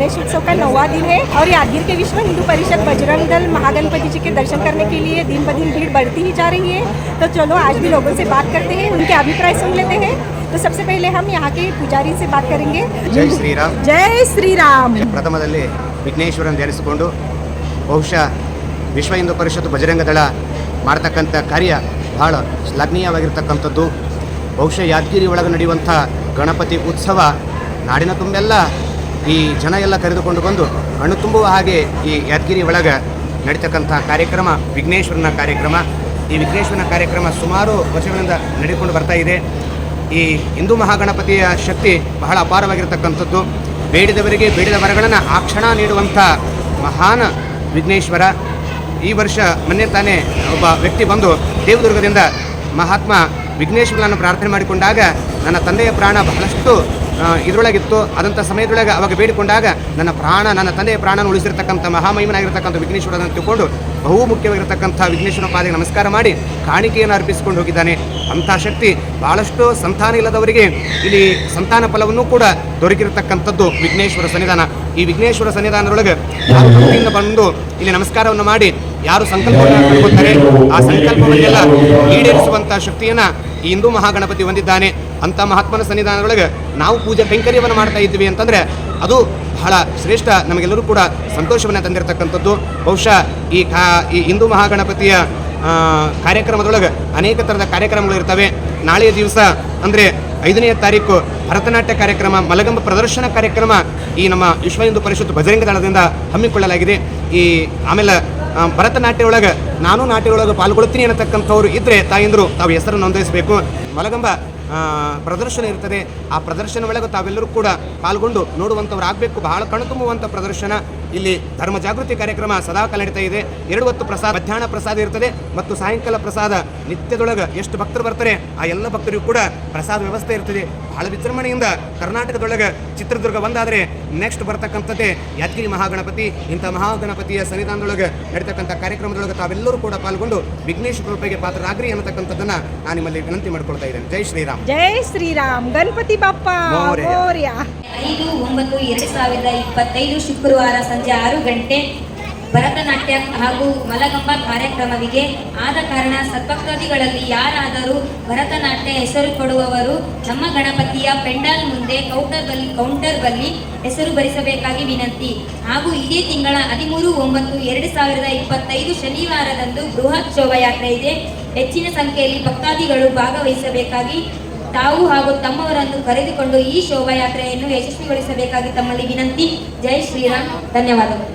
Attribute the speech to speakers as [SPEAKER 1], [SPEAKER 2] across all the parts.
[SPEAKER 1] उत्सव का नौवा दिन है और यादगिर के विश्व हिंदू परिषद बजरंग दल महागणपति जी के दर्शन करने के लिए दिन ब दिन भीड़ बढ़ती ही जा रही है तो चलो आज भी लोगों से बात करते हैं उनके अभिप्राय सुन लेते हैं तो सबसे पहले हम यहाँ के पुजारी से बात करेंगे
[SPEAKER 2] ಜೈ ಶ್ರೀರಾಮ್
[SPEAKER 1] जय श्री राम
[SPEAKER 2] ಪ್ರಥಮದಲ್ಲಿ ವಿಘ್ನೇಶ್ವರನ ಧ್ಯಾನಿಸಿಕೊಂಡು ಬಹುಶಃ ವಿಶ್ವ ಹಿಂದೂ ಪರಿಷತ್ತು ಬಜರಂಗ ದಳ ಮಾಡ್ತಕ್ಕಂಥ ಕಾರ್ಯ ಬಹಳ ಶ್ಲಾಘನೀಯವಾಗಿರ್ತಕ್ಕಂಥದ್ದು ಬಹುಶಃ ಯಾದಗಿರಿ ಒಳಗೆ ನಡೆಯುವಂಥ ಗಣಪತಿ ಉತ್ಸವ ನಾಡಿನ ತುಂಬೆಲ್ಲ ಈ ಜನ ಎಲ್ಲ ಕರೆದುಕೊಂಡು ಬಂದು ಅಣು ತುಂಬುವ ಹಾಗೆ ಈ ಯಾದಗಿರಿ ಒಳಗೆ ನಡೀತಕ್ಕಂಥ ಕಾರ್ಯಕ್ರಮ, ವಿಘ್ನೇಶ್ವರನ ಕಾರ್ಯಕ್ರಮ. ಈ ವಿಘ್ನೇಶ್ವರನ ಕಾರ್ಯಕ್ರಮ ಸುಮಾರು ವರ್ಷಗಳಿಂದ ನಡೆದುಕೊಂಡು ಬರ್ತಾ ಇದೆ. ಈ ಹಿಂದೂ ಮಹಾಗಣಪತಿಯ ಶಕ್ತಿ ಬಹಳ ಅಪಾರವಾಗಿರತಕ್ಕಂಥದ್ದು. ಬೇಡಿದವರಿಗೆ ಬೇಡಿದ ವರಗಳನ್ನು ಆ ಕ್ಷಣ ನೀಡುವಂಥ ಮಹಾನ್ ವಿಘ್ನೇಶ್ವರ. ಈ ವರ್ಷ ಮೊನ್ನೆ ತಾನೇ ಒಬ್ಬ ವ್ಯಕ್ತಿ ಬಂದು ದೇವದುರ್ಗದಿಂದ ಮಹಾತ್ಮ ವಿಘ್ನೇಶ್ವರನನ್ನು ಪ್ರಾರ್ಥನೆ ಮಾಡಿಕೊಂಡಾಗ, ನನ್ನ ತಂದೆಯ ಪ್ರಾಣ ಬಹಳಷ್ಟು ಇದರೊಳಗಿತ್ತು. ಅದಂಥ ಸಮಯದೊಳಗೆ ಅವಾಗ ಬೇಡಿಕೊಂಡಾಗ ನನ್ನ ಪ್ರಾಣ, ನನ್ನ ತಂದೆಯ ಪ್ರಾಣನ ಉಳಿಸಿರ್ತಕ್ಕಂಥ ಮಹಾಮಹಿಮನಾಗಿರ್ತಕ್ಕಂಥ ವಿಘ್ನೇಶ್ವರನ ತಿಳ್ಕೊಂಡು ಬಹು ಮುಖ್ಯವಾಗಿರ್ತಕ್ಕಂಥ ವಿಘ್ನೇಶ್ವರ ಪಾದಿಗೆ ನಮಸ್ಕಾರ ಮಾಡಿ ಕಾಣಿಕೆಯನ್ನು ಅರ್ಪಿಸಿಕೊಂಡು ಹೋಗಿದ್ದಾನೆ. ಅಂಥ ಶಕ್ತಿ ಭಾಳಷ್ಟು ಸಂತಾನ ಇಲ್ಲದವರಿಗೆ ಇಲ್ಲಿ ಸಂತಾನ ಫಲವನ್ನು ಕೂಡ ದೊರಕಿರತಕ್ಕಂಥದ್ದು ವಿಘ್ನೇಶ್ವರ ಸನ್ನಿಧಾನ. ಈ ವಿಘ್ನೇಶ್ವರ ಸನ್ನಿಧಾನದೊಳಗೆ ಯಾರು ಭಕ್ತಿಯಿಂದ ಬಂದು ಇಲ್ಲಿ ನಮಸ್ಕಾರವನ್ನು ಮಾಡಿ, ಯಾರು ಸಂಕಲ್ಪವನ್ನು ಆ ಸಂಕಲ್ಪವನ್ನೆಲ್ಲ ಈಡೇರಿಸುವಂಥ ಶಕ್ತಿಯನ್ನ ಹಿಂದೂ ಮಹಾಗಣಪತಿ ಹೊಂದಿದ್ದಾನೆ. ಅಂತ ಮಹಾತ್ಮನ ಸನ್ನಿಧಾನದೊಳಗೆ ನಾವು ಪೂಜೆ ಕೈಂಕರ್ಯವನ್ನು ಮಾಡ್ತಾ ಇದ್ವಿ ಅಂತಂದ್ರೆ ಅದು ಬಹಳ ಶ್ರೇಷ್ಠ, ನಮಗೆಲ್ಲರೂ ಕೂಡ ಸಂತೋಷವನ್ನು ತಂದಿರತಕ್ಕಂಥದ್ದು. ಬಹುಶಃ ಈ ಕಾ, ಈ ಹಿಂದೂ ಮಹಾಗಣಪತಿಯ ಕಾರ್ಯಕ್ರಮದೊಳಗೆ ಅನೇಕ ಥರದ ಕಾರ್ಯಕ್ರಮಗಳು ಇರ್ತವೆ. ನಾಳೆಯ ದಿವಸ ಅಂದರೆ ಐದನೇ ತಾರೀಕು ಭರತನಾಟ್ಯ ಕಾರ್ಯಕ್ರಮ, ಮಲಗಂಬ ಪ್ರದರ್ಶನ ಕಾರ್ಯಕ್ರಮ ಈ ನಮ್ಮ ವಿಶ್ವ ಹಿಂದೂ ಪರಿಷತ್ ಬಜರಂಗ ದಳದಿಂದ ಹಮ್ಮಿಕೊಳ್ಳಲಾಗಿದೆ. ಈ ಆಮೇಲೆ ಭರತನಾಟ್ಯ ಒಳಗೆ ನಾನು ನಾಟ್ಯ ಒಳಗೆ ಪಾಲ್ಗೊಳ್ತೀನಿ ಅನ್ನತಕ್ಕಂಥವ್ರು ಇದ್ದರೆ ತಾಯಂದರು ತಾವು ಹೆಸರು ನೋಂದಾಯಿಸಬೇಕು. ಮಲಗಂಬ ಪ್ರದರ್ಶನ ಇರ್ತದೆ. ಆ ಪ್ರದರ್ಶನ ಒಳಗೆ ತಾವೆಲ್ಲರೂ ಕೂಡ ಪಾಲ್ಗೊಂಡು ನೋಡುವಂಥವ್ರು ಆಗಬೇಕು ಬಹಳ ಕಣ್ತುಂಬುವಂಥ ಪ್ರದರ್ಶನ. ಇಲ್ಲಿ ಧರ್ಮ ಜಾಗೃತಿ ಕಾರ್ಯಕ್ರಮ ಸದಾಕಾಲ ನಡೀತಾ ಇದೆ. ಎರಡು ಹೊತ್ತು ಪ್ರಸಾದ ಮಧ್ಯಾಹ್ನ ಪ್ರಸಾದ ಇರ್ತದೆ ಮತ್ತು ಸಾಯಂಕಾಲ ಪ್ರಸಾದ. ನಿತ್ಯದೊಳಗೆ ಎಷ್ಟು ಭಕ್ತರು ಬರ್ತಾರೆ ಆ ಎಲ್ಲ ಭಕ್ತರಿಗೂ ಕೂಡ ಪ್ರಸಾದ ವ್ಯವಸ್ಥೆ ಇರ್ತದೆ. ಬಹಳ ವಿಜೃಂಭಣೆಯಿಂದ ಕರ್ನಾಟಕದೊಳಗೆ ಚಿತ್ರದುರ್ಗ ಒಂದಾದರೆ ನೆಕ್ಸ್ಟ್ ಬರ್ತಕ್ಕಂಥದ್ದೇ ಯಾದಗಿರಿ ಮಹಾಗಣಪತಿ. ಇಂಥ ಮಹಾಗಣಪತಿಯ ಸನ್ನಿಧಾನದೊಳಗೆ ನಡೀತಕ್ಕಂಥ ಕಾರ್ಯಕ್ರಮದೊಳಗೆ ತಾವೆಲ್ಲರೂ ಕೂಡ ಪಾಲ್ಗೊಂಡು ವಿಘ್ನೇಶ್ ಕೃಪೆಗೆ ಪಾತ್ರರಾಗ್ರಿ ಅನ್ನತಕ್ಕಂಥದ್ದನ್ನ ನಾನು ನಿಮ್ಮಲ್ಲಿ ವಿನಂತಿ ಮಾಡ್ಕೊಳ್ತಾ ಇದ್ದೇನೆ. ಜೈ ಶ್ರೀರಾಮ್.
[SPEAKER 1] ಜೈ ಶ್ರೀರಾಮ್.
[SPEAKER 2] ಗಣಪತಿ
[SPEAKER 1] ಬಾಪ್ಪ
[SPEAKER 3] ಐದು ಒಂಬತ್ತು ಎರಡು ಸಾವಿರದ ಇಪ್ಪತ್ತೈದು ಶುಕ್ರವಾರ ಸಂಜೆ ಆರು ಗಂಟೆ ಭರತನಾಟ್ಯ ಹಾಗೂ ಮಲಗಂಬ ಕಾರ್ಯಕ್ರಮವಿಗೆ ಆದ ಕಾರಣ ಸದ್ಭಕ್ತಾದಿಗಳಲ್ಲಿ ಯಾರಾದರೂ ಭರತನಾಟ್ಯ ಹೆಸರು ಕೊಡುವವರು, ನಮ್ಮ ಗಣಪತಿಯ ಪೆಂಡಾಲ್ ಮುಂದೆ ಕೌಂಟರ್ ಬಲ್ಲಿ ಕೌಂಟರ್ ಬಲ್ಲಿ ಹೆಸರು ಭರಿಸಬೇಕಾಗಿ ವಿನಂತಿ. ಹಾಗೂ ಇದೇ ತಿಂಗಳ ಹದಿಮೂರು, ಒಂಬತ್ತು, ಎರಡು ಸಾವಿರದ ಇಪ್ಪತ್ತೈದು ಶನಿವಾರದಂದು ಬೃಹತ್ ಶೋಭಾಯಾತ್ರೆ ಇದೆ. ಹೆಚ್ಚಿನ ಸಂಖ್ಯೆಯಲ್ಲಿ ಭಕ್ತಾದಿಗಳು ಭಾಗವಹಿಸಬೇಕಾಗಿ ತಾವು ಹಾಗೂ ತಮ್ಮವರನ್ನು ಕರೆದುಕೊಂಡು ಈ ಶೋಭಾಯಾತ್ರೆಯನ್ನು ಯಶಸ್ವಿಗೊಳಿಸಬೇಕಾಗಿ ತಮ್ಮಲ್ಲಿ ವಿನಂತಿ. ಜೈ ಶ್ರೀರಾಮ್. ಧನ್ಯವಾದಗಳು.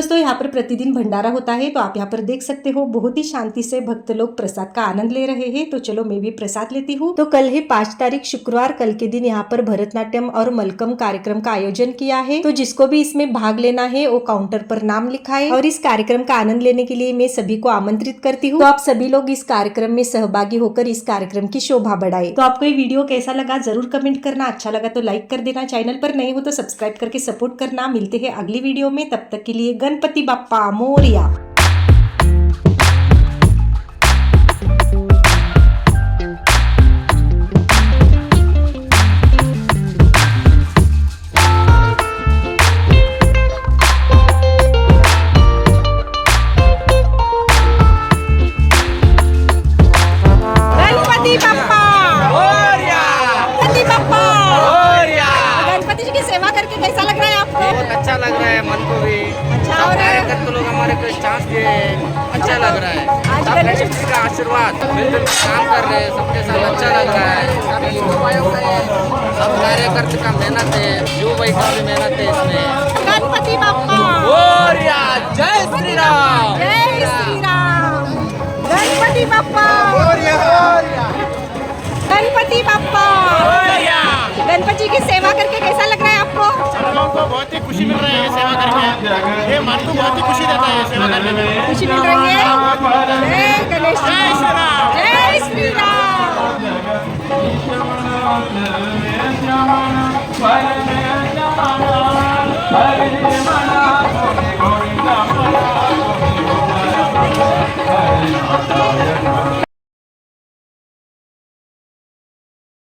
[SPEAKER 1] दोस्तों, यहाँ पर प्रतिदिन भंडारा होता है तो आप यहाँ पर देख सकते हो, बहुत ही शांति से भक्त लोग प्रसाद का आनंद ले रहे हैं। तो चलो, मैं भी प्रसाद लेती हूँ। तो कल है पाँच तारीख, शुक्रवार, कल के दिन यहाँ पर भरतनाट्यम और मलकम कार्यक्रम का आयोजन किया है। तो जिसको भी इसमें भाग लेना है, वो काउंटर पर नाम लिखा है और इस कार्यक्रम का आनंद लेने के लिए मैं सभी को आमंत्रित करती हूँ। तो आप सभी लोग इस कार्यक्रम में सहभागी होकर इस कार्यक्रम की शोभा बढ़ाए। तो आपको ये वीडियो कैसा लगा, ज़रूर कमेंट करना। अच्छा लगा तो लाइक कर देना। चैनल पर नहीं हो तो सब्सक्राइब करके सपोर्ट करना। मिलते हैं अगली वीडियो में। तब तक के लिए गणपति बाप्पा मोरिया हैं।
[SPEAKER 4] अच्छा लग रहा है। जी का आशीर्वाद। काम कर रहे हैं सबके साथ अच्छा लग रहा है। सब कार्यकर्ता का मेहनत है जो भाई का भी मेहनत है इसमें।
[SPEAKER 5] खुशी मिल रही है सेवा करके ये मन को बहुत ही खुशी देता है सेवा करने में
[SPEAKER 1] खुशी मिल रही है